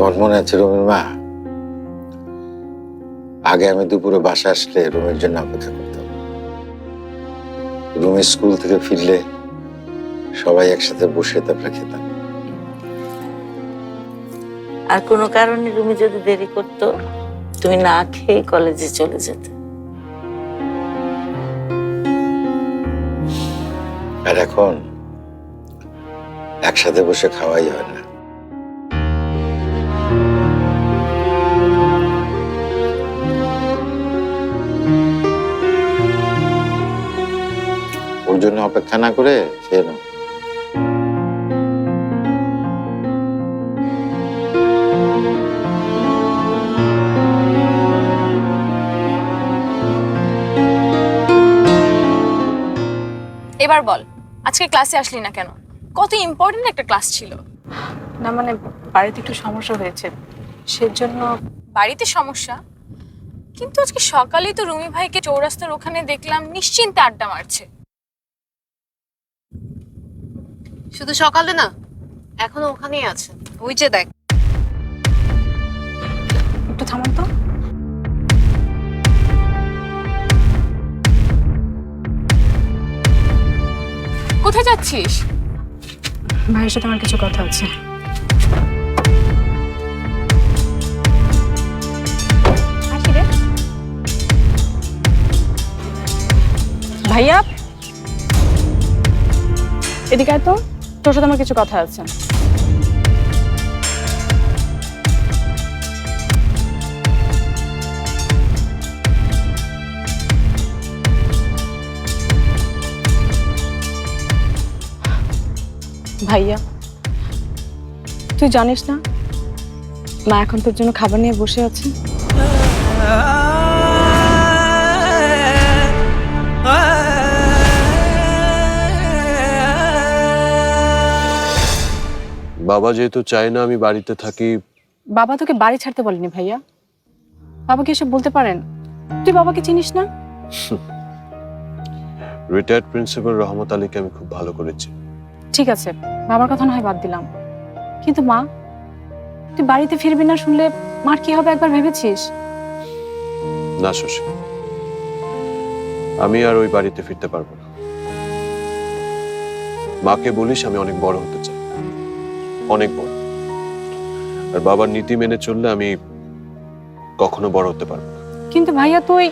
তোমার মনে আছে রুমির মা? আগে আমি দুপুরে বাসা আসলে রুমের জন্য অপেক্ষা করতাম। রুমে স্কুল থেকে ফিরলে সবাই একসাথে বসে তারপরে খেতাম। আর কোনো কারণে রুমি যদি দেরি করতো তুমি না খেয়ে কলেজে চলে যেতে। আর এখন একসাথে বসে খাওয়াই হয় না। ওর জন্য অপেক্ষা না করে খেয়ে নাও। এবার বল আজকে ক্লাসে আসলি না কেন? কত ইম্পর্টেন্ট একটা ক্লাস ছিল। না মানে বাড়িতে একটু সমস্যা হয়েছে। সেজন্য বাড়িতে সমস্যা? কিন্তু আজকে সকালেই তো রুমি ভাইকে চৌরাস্তার ওখানে দেখলাম নিশ্চিন্তে আড্ডা মারছে। শুধু সকালে না এখনও ওখানেই আছে। ওই যে দেখ। একটু থামান তো। কোথায় যাচ্ছিস? ভাইয়ের সাথে আমার কিছু কথা আছে। ভাইয়া? এদিকে তো। তোর সাথে আমার কিছু কথা আছে। ভাইয়া, তুই জানিস না? মা এখন তোর জন্য খাবার নিয়ে বসে আছে। বাবা যেহেতু চায় না আমি বাড়িতে থাকি। বাবা তোকে বাড়ি ছাড়তে বলেনি ভাইয়া। বাবা কি এসব বলতে পারেন? তুই বাবাকে চিনিস না? রিটায়ার্ড প্রিন্সিপাল রহমত আলীকে আমি খুব ভালো করেছি। ঠিক আছে বাবার কথা না হয় বাদ দিলাম। কিন্তু মা তুই বাড়িতে ফিরবি না শুনলে মার কি হবে একবার ভেবেছিস? না শশী আমি আর ওই বাড়িতে ফিরতে পারব না। মাকে বলিস আমি অনেক বড় হতে চাই। অনেক বড়। আর বাবার নীতি মেনে চললে আমি কখনো বড় হতে পারব না। কিন্তু ভাইয়া তুই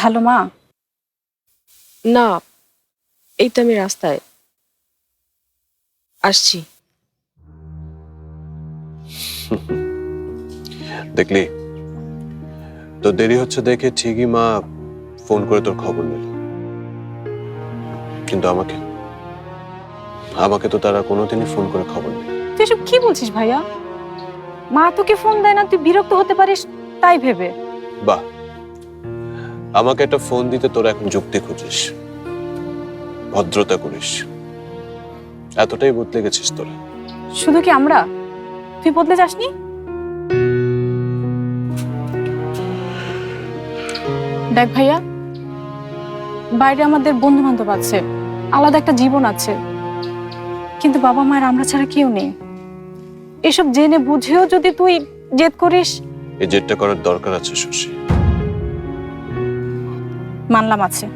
হ্যালো মা। না এই তো আমি রাস্তায় আসছি। দেখলি তো দেরি হচ্ছে দেখে ঠিকই মা ফোন করে তোর খবর নিল। কিন্তু আমাকে? আমাকে তো তারা কোনোদিনই ফোন করে খবর নেই তুই এসব কি বলছিস ভাইয়া? মা তোকে ফোন দেয় না তুই বিরক্ত হতে পারিস তাই ভেবে। বাহ। আমাকে একটা ফোন দিতে তোরা এখন যুক্তি খুঁজিস। ভদ্রতা করিস। এতটাই বদলে গেছিস তোরা। শুধু কি আমরা? তুই বদলে যাসনি? দেখ ভাইয়া বাইরে আমাদের বন্ধু বান্ধব আছে আলাদা একটা জীবন আছে। কিন্তু বাবা মায়ের আমরা ছাড়া কেউ নেই। এসব জেনে বুঝেও যদি তুই জেদ করিস? এই জেটটা করার দরকার আছে শশী। মানলাম আছে।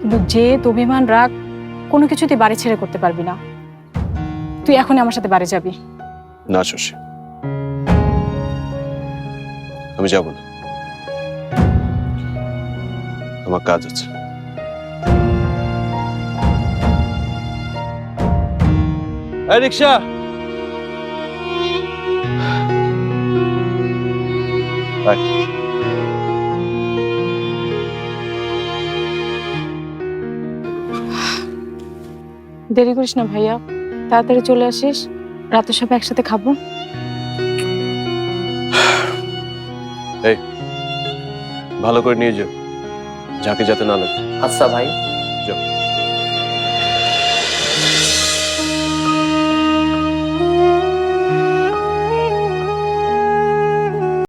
কিন্তু জেদ অভিমান রাগ কোনো কিছু তুই বাড়ি ছেড়ে করতে পারবি না। তুই এখনই আমার সাথে বাড়ি যাবি। না শশী। আমি যাব না। আমার কাজ আছে। এই রিক্সা দেরি করিস না ভাইয়া। তাড়াতাড়ি চলে আসিস। রাতে সব একসাথে খাব। ভালো করে নিয়ে যাও যাকে যাতে না লাগে। আচ্ছা ভাই। যাও।